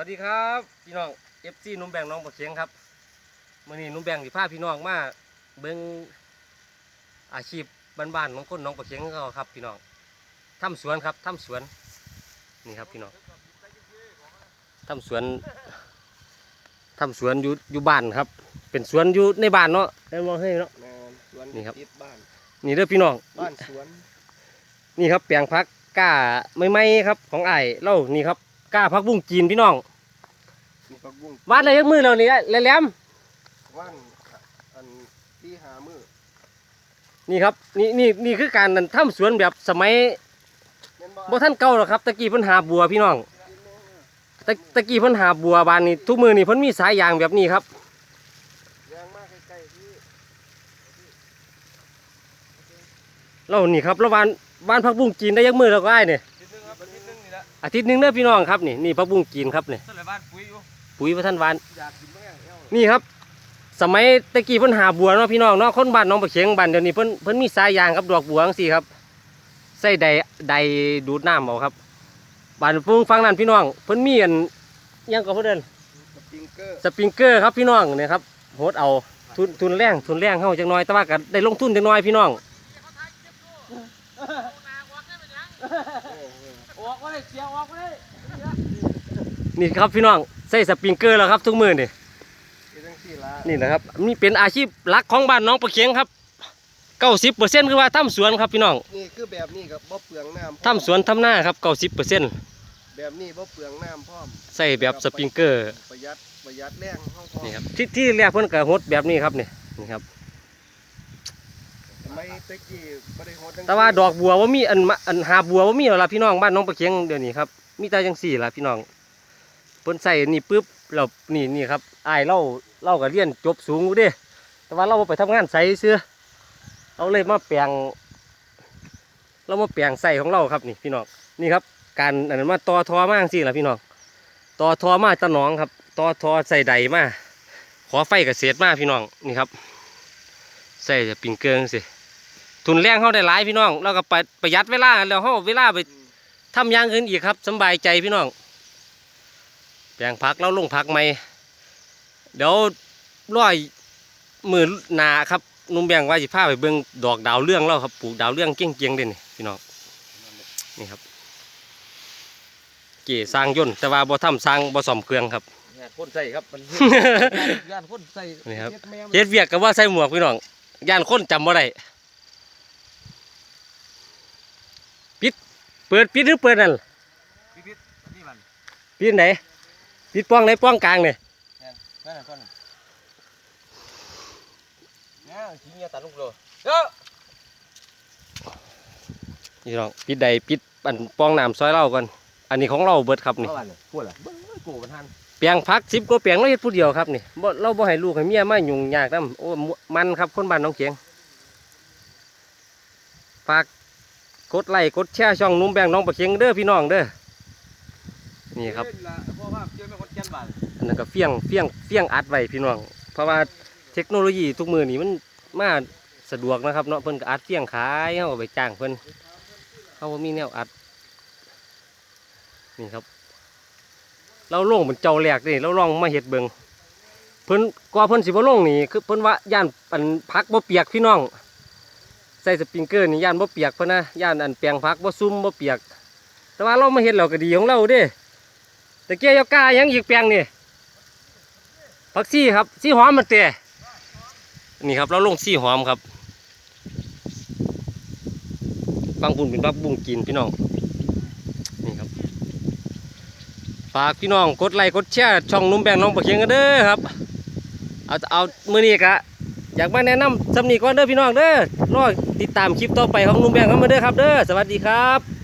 วัสดีครับพี่น้องเอฟซีนุ่มแบงน้องปะเคียงครับมื่อนี้นุ่มแบงสิพาพี่น้องมาเบิ่งอาชีพบ้านๆของคนน้องปะเคียงเขาครับพี่น้องทำสวนครับทำสวนนี่ครับพี่น้องทำสวนทำสวนอยู่อยู่บ้านครับ เป็นสวนอยู่ในบ้านเนาะได้มองให้เนาะแม่นสวนนี่ครับติดบ้านนี่เด้อพี่น้องบ้านสวนนี่ครับแปลงพักกล้าไม่ไม่ครับของไอ้ายเล่านี่ครับกล้าพักบุ้งจีนพี่น้อง มีผักบุ้งวาดอะไรยักมือเรานี่แหลมว่านอันที่หามือๆนี่ครับนี่นี่นี่คือการนั่นทำสวนแบบสมัยแม่นบ่ท่านเก่าหรอกครับตะกี้เพิ่นหาบัวพี่น้องตะตะกี้เพิ่นหาบัวบานนี้ทุกมือนี่เพิ่นมีสายยางแบบนี้ครับ แรงมากใกล้ๆที่เรานี่ครับแล้ววานวานพักบุ้งจีนได้ยักมือเราก็ได้เนี่ยนิดนึงครับนิดนึงนี่แหละอาทิตย์หนึงเด้อพี่น้องครับนี่นี่พักบุ้งจีนครับนี่ส่วนหลายบ้านปุ๋ยอยู่ ปุ๋ยพระท่านวานอยากกินแม่เอ้านี่ครับ สมัยตะกี้เพิ่นหาบัวเนาะพี่น้องเนาะคนบ้านหน้องปะเขียงบ้านเดี๋ยวนี้เพิ่นเพิ่นมีสายยางกับดอกบัวจังซี่ครับใส่ใดใดดูดน้ำเอาครับบ้านเพิ่งฟังนั่นพี่น้องเพิ่นมีอันหยังก็เพิ่นเดินสปริงเกอร์สปริงเกอร์ครับพี่น้องเนี่ยครับโหดเอาทุนทุนแรงทุนแรงเข้าจังน้อยแต่ว่าก็ได้ลงทุนจังน้อยพี่น้องออกมาเลยเสียออกมาเลยนี่ครับพี่น้อง ใส่สปริงเกอร์แล้วครับ ทุกมือนี่เป็นจังซี่ละนี่นะครับนี่เป็นอาชีพหลักของบ้านน้องประเคียงครับเก้าสิบเปอร์เซ็นต์คือว่าทำสวนครับพี่น้องนี่คือแบบนี้กับบ่เปลืองน้ำทำสวนทำหน้าครับเก้าสิบเปอร์เซ็นต์แบบนี้บ่เปลืองน้ำพร้อมใส่แบบสปริงเกอร์ประหยัดประหยัดแรงห้องพร้อมนี่ครับที่ที่แรกเพิ่นก็หดแบบนี้ครับนี่นี่ครับไม่ตะกี้บ่ได้โหดจังแต่ว่าดอกบัวว่ามีอันมะอันหาบัวว่ามีแล้วล่ะพี่น้องบ้านน้องประเคียงเดี๋ยวนี้ครับมีแต่จังสี่ล่ะพี่น้องเพิ่นใส่นี่ปุ๊บแล้วนี่นี่ครับอายเล่าเล่าก็เรียนจบสูงกูด้แต่ว่าเราไปทำงานใส่เสื้อเอาเลยมาแปลง เรามาแปลงใส่ของเราครับนี่พี่น้องนี่ครับ การอันนั้นมาต่อทอมาจังซี่ล่ะพี่น้องต่อทอมาตะหนองครับต่อทอใส่ใดมาขอไฟกับเศษมาพี่น้องนี่ครับ ใส่จะปิงเกิงสิทุนแรงเข้าได้หลายพี่น้องเราก็ไปประหยัดเวลาแล้วเขาเวลาไปทำอย่างอื่นอีกครับสบายใจพี่น้อง แปลงพักเราลงพักใหม่เดี๋ยวร้อยมือหนาครับนุ่มแบงว่าสิพาไปเบิ่งดอกดาวเรื่องเราครับปลูกดาวเรื่องเกี้ยงๆเด่นนี่พี่น้องนี่ครับ เก๋สร้างยนต์แต่ว่าบ่ทำสร้างบ่ซ่อมเครื่องครับงานคนใส่ครับมันงานคนใส่นี่ครับเฮ็ดแม่มเฮ็ดเวียกก็ว่าใส่หมวกพี่น้องย่านคนจำบ่ได้ปิดเปิดปิดหรือเปิดนั่นพี่พิษนี่มันปิดไหน ปิดป้องไหนป้องกลางเนี่ยนั่นน่ะก้อนเนี่ขี้เงี้ยตัดลูกเลยเอ้อพี่น้องปิดใดปิดอันป้องน้ำซอยเราก่อนอันนี้ของเราเบิดครับนี่กูล่ะกูมันทันเปียงพักสิบกว่าเปียงเราเฮ็ดผู้เดียวครับนี่เราบ่ให้ลูกให้เมียมายุ่งยากนํโอ้มันครับคนบ้านน้องเกียงฝากกดไลค์กดแชร์ช่องนุ่มแบงน้องประเคียงเด้อพี่น้องเด้อ นี่ครับเล่นละเพราะว่าเจ้าแม่คนแก่นบ้านอันนั้นก็เฟี้ยงเฟี้ยงเฟี้ยงอัดไว้พี่น้องเพราะว่าเทคโนโลยีทุกมือนี่มันมาสะดวกนะครับเนาะเพิ่นก็อัดเฟี้ยงขายเฮาก็ไปจ้างเพิ่นเฮาบ่มีแนวอัดนี่ครับ เราลงเป็นเจ้าแรกนี่เราลองมาเฮ็ดเบิ่งเพิ่นกว่าเพิ่นสิบ่ลงนี่คือเพิ่นว่าย่านอันพักบ่เปียกพี่น้องใส่สปริงเกอร์นี่ย่านบ่เปียกเพิ่นนะย่านอันแปลงพักบ่ซุ่มบ่เปียก แต่ว่าเรามาเฮ็ดแล้วก็ดีของเราเด้ ตะเกียยกกายังอีกแปลงนี่ผักซี่ครับซี่หอมมันเตะนี่ครับเราลงซี่หอมครับฟังปุ่นเป็นพักบุ้งกินพี่น้องนี่ครับฝากพี่น้องกดไลค์กดแชร์ช่องนุ่มแบงน้องปะเคียงกันเด้อครับเอาเอามือนี้กะอยากมาแนะนำสำนีก่อนเด้อพี่น้องเด้อรอติดตามคลิปต่อไปของนุ่มแบงเข้ามาเด้อครับเด้อสวัสดีครับ